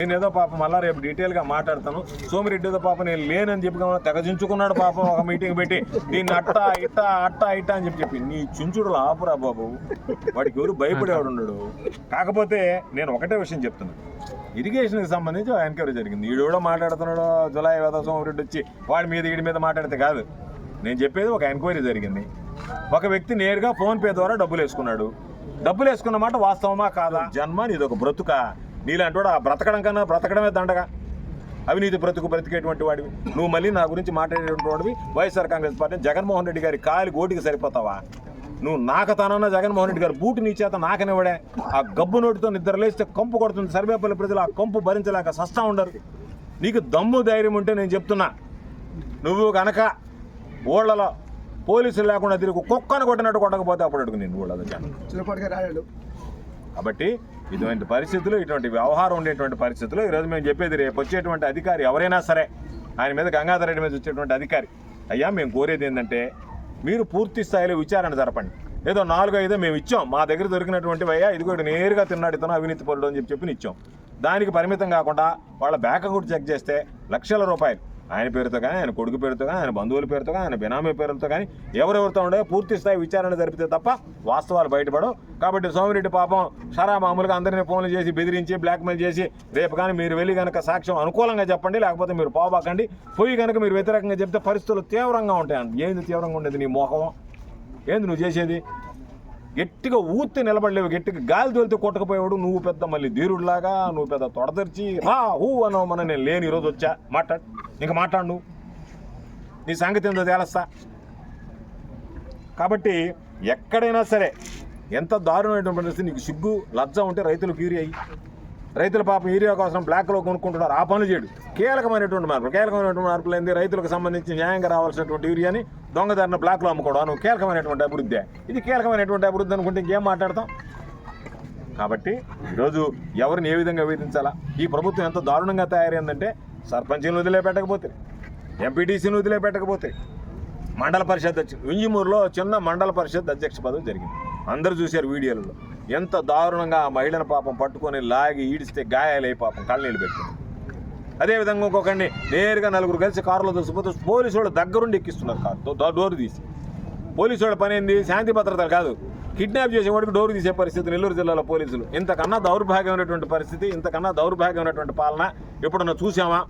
నేను ఏదో పాప మళ్ళా రేపు డీటెయిల్గా మాట్లాడతాను. సోమిరెడ్డి ఏదో పాప నేను లేనని చెప్పి తెగజించుకున్నాడు పాపం ఒక మీటింగ్ పెట్టి దీన్ని అట్ట ఇట్ట అట్ట ఇట్ట అని చెప్పి చెప్పి. నీ చించుడు ఆపురా బాబు. వాడికి ఎవరు భయపడేవాడు ఉన్నాడు కాకపోతే నేను ఒకటే విషయం చెప్తున్నాను ఇరిగేషన్కి సంబంధించి ఎంక్వైరీ జరిగింది. ఈడు కూడా మాట్లాడుతున్నాడు జులై వేద సోమిరెడ్డి వచ్చి వాడి మీద వీడి మీద మాట్లాడితే కాదు. నేను చెప్పేది ఒక ఎంక్వైరీ జరిగింది. ఒక వ్యక్తి నేరుగా ఫోన్పే ద్వారా డబ్బులు వేసుకున్నాడు డబ్బులు వేసుకున్న మాట వాస్తవమా కాదా? జన్మ నీది ఒక బ్రతుక? నీలాంటి వాడు ఆ బ్రతకడం కన్నా బ్రతకడమే దండగా. అవినీతి బ్రతుకు బ్రతికేటువంటి వాడివి. నువ్వు మళ్ళీ నా గురించి మాట్లాడేటువంటి వాడివి. వైఎస్ఆర్ కాంగ్రెస్ పార్టీ జగన్మోహన్ రెడ్డి గారి కాలి గోటికి సరిపోతావా? నువ్వు నాకతానన్న జగన్మోహన్ రెడ్డి గారు బూటు నీ చేత నాకనివ్వడే. ఆ గబ్బు నోటితో నిద్ర లేస్తే కంపు కొడుతుంది. సర్వేపల్లి ప్రజలు ఆ కంపు భరించలేక సస్తా ఉండరు. నీకు దమ్ము ధైర్యం ఉంటే నేను చెప్తున్నా. నువ్వు కనుక ఊళ్ళలో పోలీసులు లేకుండా తిరిగి కుక్కను కొట్టినట్టు కొట్టకపోతే అప్పుడు అడుగు నేను ఊళ్ళో కాబట్టి ఇటువంటి పరిస్థితులు ఇటువంటి వ్యవహారం ఉండేటువంటి పరిస్థితులు ఈరోజు మేము చెప్పేది రేపు వచ్చేటువంటి అధికారి ఎవరైనా సరే ఆయన మీద గంగాధర రెడ్డి మీద వచ్చేటువంటి అధికారి అయ్యా మేము కోరేది ఏంటంటే మీరు పూర్తి స్థాయిలో విచారణ జరపండి. ఏదో నాలుగు ఐదో మేము ఇచ్చాం మా దగ్గర దొరికినటువంటి అయ్యా ఇదిగో నేరుగా తిన్నాడు ఇతను అవినీతి పరుడు అని చెప్పి చెప్పి ఇచ్చాం. దానికి పరిమితం కాకుండా వాళ్ళ బ్యాక్ అకౌంట్ చెక్ చేస్తే లక్షల రూపాయలు. ఆయన పేరుతో కానీ ఆయన కొడుకు పేరుతో కానీ ఆయన బంధువుల పేరుతో కానీ ఆయన బినామీ పేరుతో కానీ ఎవరెవరితో ఉండే పూర్తి స్థాయి విచారణ జరిపితే తప్ప వాస్తవాలు బయటపడవు. కాబట్టి సోమిరెడ్డి పాపం సరా మామూలుగా అందరినీ ఫోన్లు చేసి బెదిరించి బ్లాక్మెయిల్ చేసి రేపు కానీ మీరు వెళ్ళి కనుక సాక్ష్యం అనుకూలంగా చెప్పండి లేకపోతే మీరు పోబాకండి పోయి కనుక మీరు వ్యతిరేకంగా చెప్తే పరిస్థితులు తీవ్రంగా ఉంటాయి ఏంది తీవ్రంగా ఉండేది నీ మోహం? ఏంది నువ్వు చేసేది? గట్టిగా ఊత్తి నిలబడలేవు గట్టిగా గాలి తోలితే కొట్టకపోయేవాడు నువ్వు పెద్ద మళ్ళీ ధీరుడిలాగా నువ్వు పెద్ద తొడదర్చి రా హూ అనో మన నేను లేని ఈరోజు వచ్చా. మాట్లాడు. ఇంకా మాట్లాడు. నీ సంగతి ఏందో తేలస్తా. కాబట్టి ఎక్కడైనా సరే ఎంత దారుణమైనటువంటి పరిస్థితి నీకు సిగ్గు లజ్జ ఉంటే రైతులకు యూరియా అయ్యి రైతుల పాపం యూరియా కోసం బ్లాక్లో కొనుక్కుంటున్నారు ఆ పనులు చేయడు. కీలకమైనటువంటి మార్పులు కీలకమైనటువంటి మార్పులు ఏంది? రైతులకు సంబంధించి న్యాయంగా రావాల్సినటువంటి యూరియాని దొంగదారిన బ్లాక్లో అమ్ముకోవడం నువ్వు కీలకమైనటువంటి అభివృద్ధి. ఇది కీలకమైనటువంటి అభివృద్ధి అనుకుంటే ఇంకేం మాట్లాడతాం? కాబట్టి ఈరోజు ఎవరిని ఏ విధంగా వేధించాలా? ఈ ప్రభుత్వం ఎంత దారుణంగా తయారైందంటే సర్పంచ్ని వదిలేపెట్టకపోతే ఎంపీటీసీని వదిలేపెట్టకపోతే మండల పరిషత్ వచ్చి వింజమూరులో చిన్న మండల పరిషత్ అధ్యక్ష పదవి జరిగింది. అందరూ చూశారు వీడియోలలో. ఎంత దారుణంగా ఆ మహిళను పాపం పట్టుకొని లాగి ఈడిస్తే గాయాలై పాపం కళ్ళనీళ్ళు పెట్టింది అదేవిధంగా ఇంకొకరిని నేరుగా నలుగురు కలిసి కారులో దోసిపోతే పోలీసు వాళ్ళు దగ్గరుండి ఎక్కిస్తున్నారు కారు. డోర్ తీసి. పోలీసు వాడు పని ఏంది శాంతి భద్రతలు కాదు. కిడ్నాప్ చేసేవాడికి డోరు తీసే పరిస్థితి నెల్లూరు జిల్లాలో పోలీసులు. ఇంతకన్నా దౌర్భాగ్యమైనటువంటి పరిస్థితి ఇంతకన్నా దౌర్భాగ్యమైనటువంటి పాలన ఎప్పుడన్నా చూసామా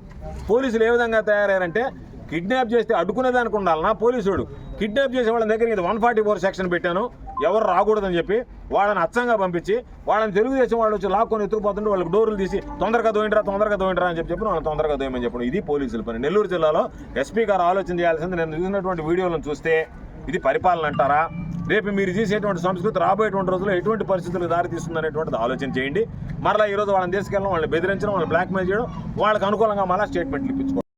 పోలీసులు ఏ విధంగా తయారయ్యారంటే కిడ్నాప్ చేస్తే అడ్డుకునేదానికి ఉండాలన్నా పోలీసుడు? కిడ్నాప్ చేసే వాళ్ళ దగ్గర ఇది వన్ ఫార్టీ ఫోర్ సెక్షన్ పెట్టాను ఎవరు రాకూడదని చెప్పి వాళ్ళని అచ్చంగా పంపించి వాళ్ళని తెలుగుదేశం వాళ్ళు వచ్చి లాక్కొని ఎత్తుకుపోతుంటే వాళ్ళకి డోర్లు తీసి తొందరగా దోయిండ్రా తొందరగా దోయిండ్రా అని చెప్పి చెప్పి వాళ్ళని తొందరగా దోయమని చెప్పడం. ఇది పోలీసుల పని. నెల్లూరు జిల్లాలో ఎస్పీ గారు ఆలోచన చేయాల్సింది. నేను చూసినటువంటి వీడియోలను చూస్తే ఇది పరిపాలన అంటారా? రేపు మీరు చేసేటువంటి సంస్కృతి రాబోయేటువంటి రోజుల్లో ఎటువంటి పరిస్థితులకు దారితీస్తుంది అనేటువంటిది ఆలోచన చేయండి. మరలా ఈ రోజు వాళ్ళని తీసుకెళ్ళడం వాళ్ళని బెదిరించడం వాళ్ళని బ్లాక్మెయిల్ చేయడం వాళ్ళకి అనుకూలంగా మళ్ళీ స్టేట్మెంట్లు ఇప్పించుకోవడం.